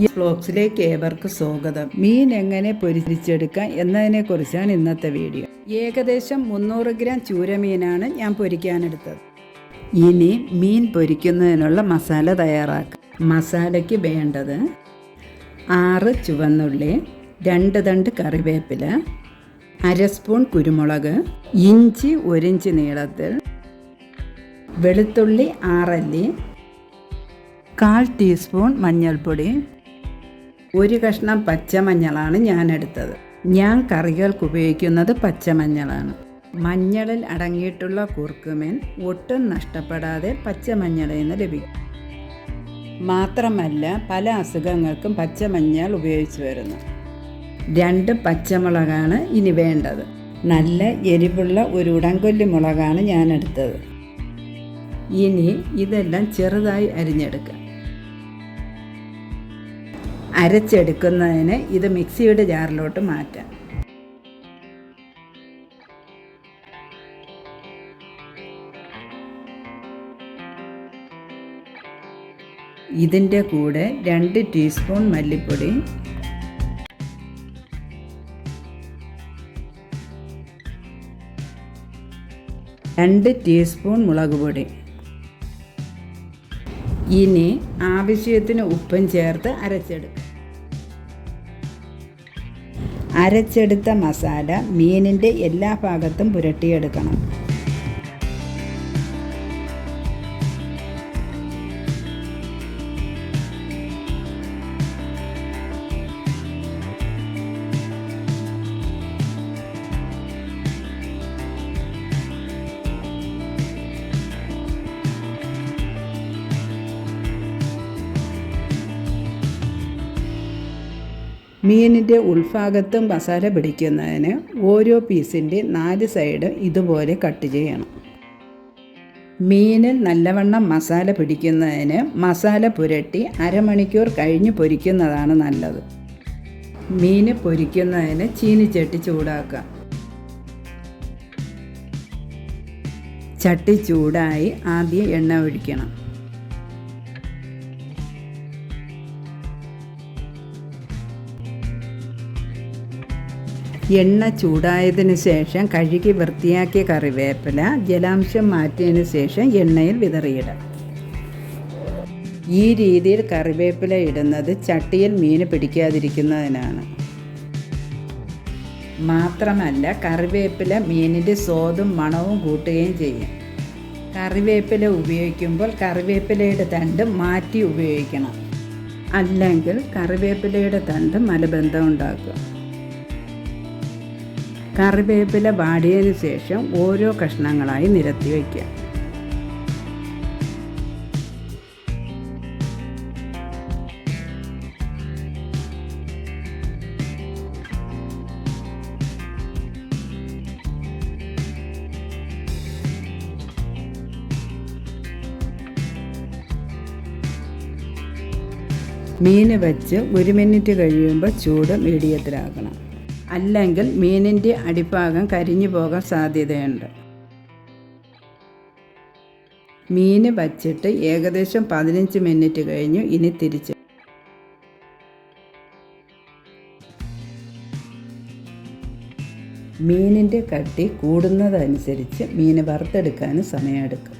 ഈ ബ്ലോഗ്സിലേക്ക് ഏവർക്ക് സ്വാഗതം. മീൻ എങ്ങനെ പൊരിച്ചെടുക്കാം എന്നതിനെക്കുറിച്ചാണ് ഇന്നത്തെ വീഡിയോ. ഏകദേശം മുന്നൂറ് ഗ്രാം ചൂരമീനാണ് ഞാൻ പൊരിക്കാനെടുത്തത്. ഇനി മീൻ പൊരിക്കുന്നതിനുള്ള മസാല തയ്യാറാക്കാം. മസാലയ്ക്ക് വേണ്ടത് ആറ് ചുവന്നുള്ളി രണ്ട് തണ്ട് കറിവേപ്പില അര സ്പൂൺ കുരുമുളക് ഇഞ്ചി ഒരിഞ്ച് നീളത്തിൽ വെളുത്തുള്ളി ആറല്ലി കാൽ ടീസ്പൂൺ മഞ്ഞൾപ്പൊടി ഒരു കഷ്ണം പച്ചമഞ്ഞളാണ് ഞാൻ എടുത്തത് ഞാൻ കറികൾക്ക് ഉപയോഗിക്കുന്നത് പച്ചമഞ്ഞളാണ്. മഞ്ഞളിൽ അടങ്ങിയിട്ടുള്ള കുർക്കുമേൻ ഒട്ടും നഷ്ടപ്പെടാതെ പച്ചമഞ്ഞളിൽ നിന്ന് ലഭിക്കും. മാത്രമല്ല പല അസുഖങ്ങൾക്കും പച്ചമഞ്ഞൾ ഉപയോഗിച്ച് വരുന്നു. രണ്ട് പച്ചമുളകാണ് ഇനി വേണ്ടത്. നല്ല എരിവുള്ള ഒരു ഉടങ്കൊല്ലി മുളകാണ് ഞാൻ എടുത്തത് ഇനി ഇതെല്ലാം ചെറുതായി അരിഞ്ഞെടുക്കുക അരച്ചെടുക്കുന്നതിന് ഇത് മിക്സിയുടെ ജാറിലോട്ട് മാറ്റാം. ഇതിന്റെ കൂടെ രണ്ട് ടീസ്പൂൺ മല്ലിപ്പൊടി രണ്ട് ടീസ്പൂൺ മുളക് പൊടി. ഇനി ആവശ്യത്തിന് ഉപ്പും ചേർത്ത് അരച്ചെടുക്കും. അരച്ചെടുത്ത മസാല മീനിന്റെ എല്ലാ ഭാഗത്തും പുരട്ടിയെടുക്കണം. മീനിന്റെ ഉൾഭാഗത്തും മസാല പിടിക്കുന്നതിന് ഓരോ പീസിന്റെ നാല് സൈഡ് ഇതുപോലെ കട്ട് ചെയ്യണം. മീനിൽ നല്ലവണ്ണം മസാല പിടിക്കുന്നതിന് മസാല പുരട്ടി അരമണിക്കൂർ കഴിഞ്ഞ് പൊരിക്കുന്നതാണ് നല്ലത്. മീൻ പൊരിക്കുന്നതിന് ചീനിച്ചട്ടി ചൂടാക്കാം. ചട്ടി ചൂടായി ആദ്യം എണ്ണ ഒഴിക്കണം. എണ്ണ ചൂടായതിനു ശേഷം കഴുകി വൃത്തിയാക്കിയ കറിവേപ്പില ജലാംശം മാറ്റിയതിന് ശേഷം എണ്ണയിൽ വിതറിയിടാം. ഈ രീതിയിൽ കറിവേപ്പില ഇടുന്നത് ചട്ടിയിൽ മീൻ പിടിക്കാതിരിക്കുന്നതിനാണ്. മാത്രമല്ല കറിവേപ്പില മീനിന്റെ സ്വാദും മണവും കൂട്ടുകയും ചെയ്യും. കറിവേപ്പില ഉപയോഗിക്കുമ്പോൾ കറിവേപ്പിലയുടെ തണ്ട് മാറ്റി ഉപയോഗിക്കണം. അല്ലെങ്കിൽ കറിവേപ്പിലയുടെ തണ്ട് മലബന്ധം ഉണ്ടാക്കും കറിവേപ്പില വാടിയതിന് ശേഷം ഓരോ കഷ്ണങ്ങളായി നിരത്തി വയ്ക്കുക. മീൻ വെച്ച് ഒരു മിനിറ്റ് കഴിയുമ്പോൾ ചൂട് മീഡിയത്തിലാക്കണം. അല്ലെങ്കിൽ മീനിന്റെ അടിഭാഗം കരിഞ്ഞു പോകാൻ സാധ്യതയുണ്ട്. മീൻ വച്ചിട്ട് ഏകദേശം പതിനഞ്ച് മിനിറ്റ് കഴിഞ്ഞു ഇനി തിരിച്ച്. മീനിന്റെ കട്ടി കൂടുന്നതനുസരിച്ച് മീൻ വറുത്തെടുക്കാനും സമയമെടുക്കും.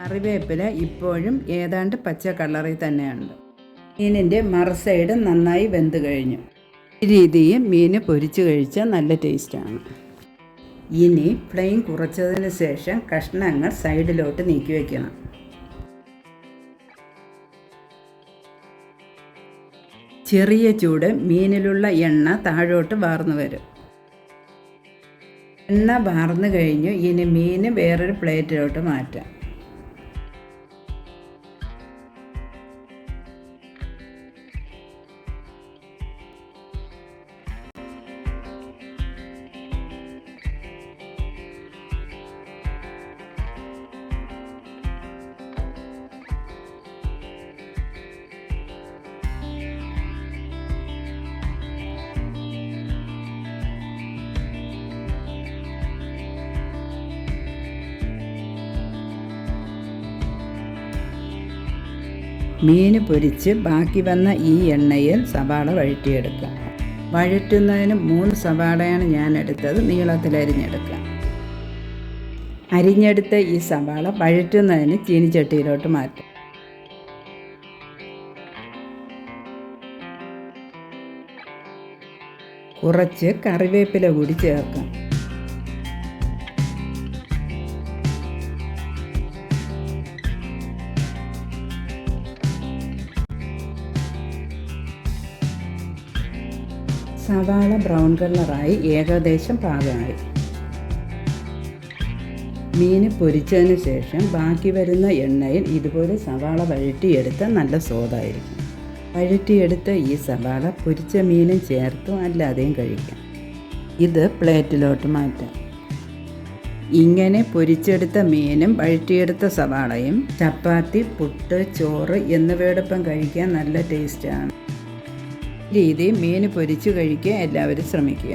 കറിവേപ്പില ഇപ്പോഴും ഏതാണ്ട് പച്ച കളറിൽ തന്നെയുണ്ട്. മീനിന്റെ മറുസൈഡ് നന്നായി വെന്ത് കഴിഞ്ഞു. ഈ രീതിയിൽ മീൻ പൊരിച്ച് കഴിച്ചാൽ നല്ല ടേസ്റ്റാണ് ഇനി ഫ്ലെയിം കുറച്ചതിന് ശേഷം കഷ്ണങ്ങൾ സൈഡിലോട്ട് നീക്കി വയ്ക്കണം ചെറിയ ചൂട് മീനിലുള്ള എണ്ണ താഴോട്ട് വാർന്നു വരും. എണ്ണ വാർന്നു കഴിഞ്ഞു. ഇനി മീൻ വേറൊരു പ്ലേറ്റിലോട്ട് മാറ്റാം. മീൻ പൊരിച്ച് ബാക്കി വന്ന ഈ എണ്ണയിൽ സവാള വഴറ്റിയെടുക്കുക വഴറ്റുന്നതിന് മൂന്ന് സവാളയാണ് ഞാൻ എടുത്തത്. നീളത്തിൽ അരിഞ്ഞെടുക്കുക അരിഞ്ഞെടുത്ത ഈ സവാള വഴറ്റുന്നതിന് ചീനിച്ചട്ടിയിലോട്ട് മാറ്റും. കുറച്ച് കറിവേപ്പില കൂടി ചേർക്കാം. സവാള ബ്രൗൺ കളറായി ഏകദേശം പാകമായി. മീൻ പൊരിച്ചതിന് ശേഷം ബാക്കി വരുന്ന എണ്ണയിൽ ഇതുപോലെ സവാള വഴറ്റിയെടുത്ത നല്ല സ്വാദായിരിക്കും. വഴറ്റിയെടുത്ത ഈ സവാള പൊരിച്ച മീനും ചേർത്തും അല്ലാതെയും കഴിക്കാം. ഇത് പ്ലേറ്റിലോട്ട് മാറ്റാം. ഇങ്ങനെ പൊരിച്ചെടുത്ത മീനും വഴറ്റിയെടുത്ത സവാളയും ചപ്പാത്തി പുട്ട് ചോറ് എന്നിവയോടൊപ്പം കഴിക്കാൻ നല്ല ടേസ്റ്റാണ്. രീതി മീൻ പൊരിച്ച് കഴിക്കാൻ എല്ലാവരും ശ്രമിക്കുക.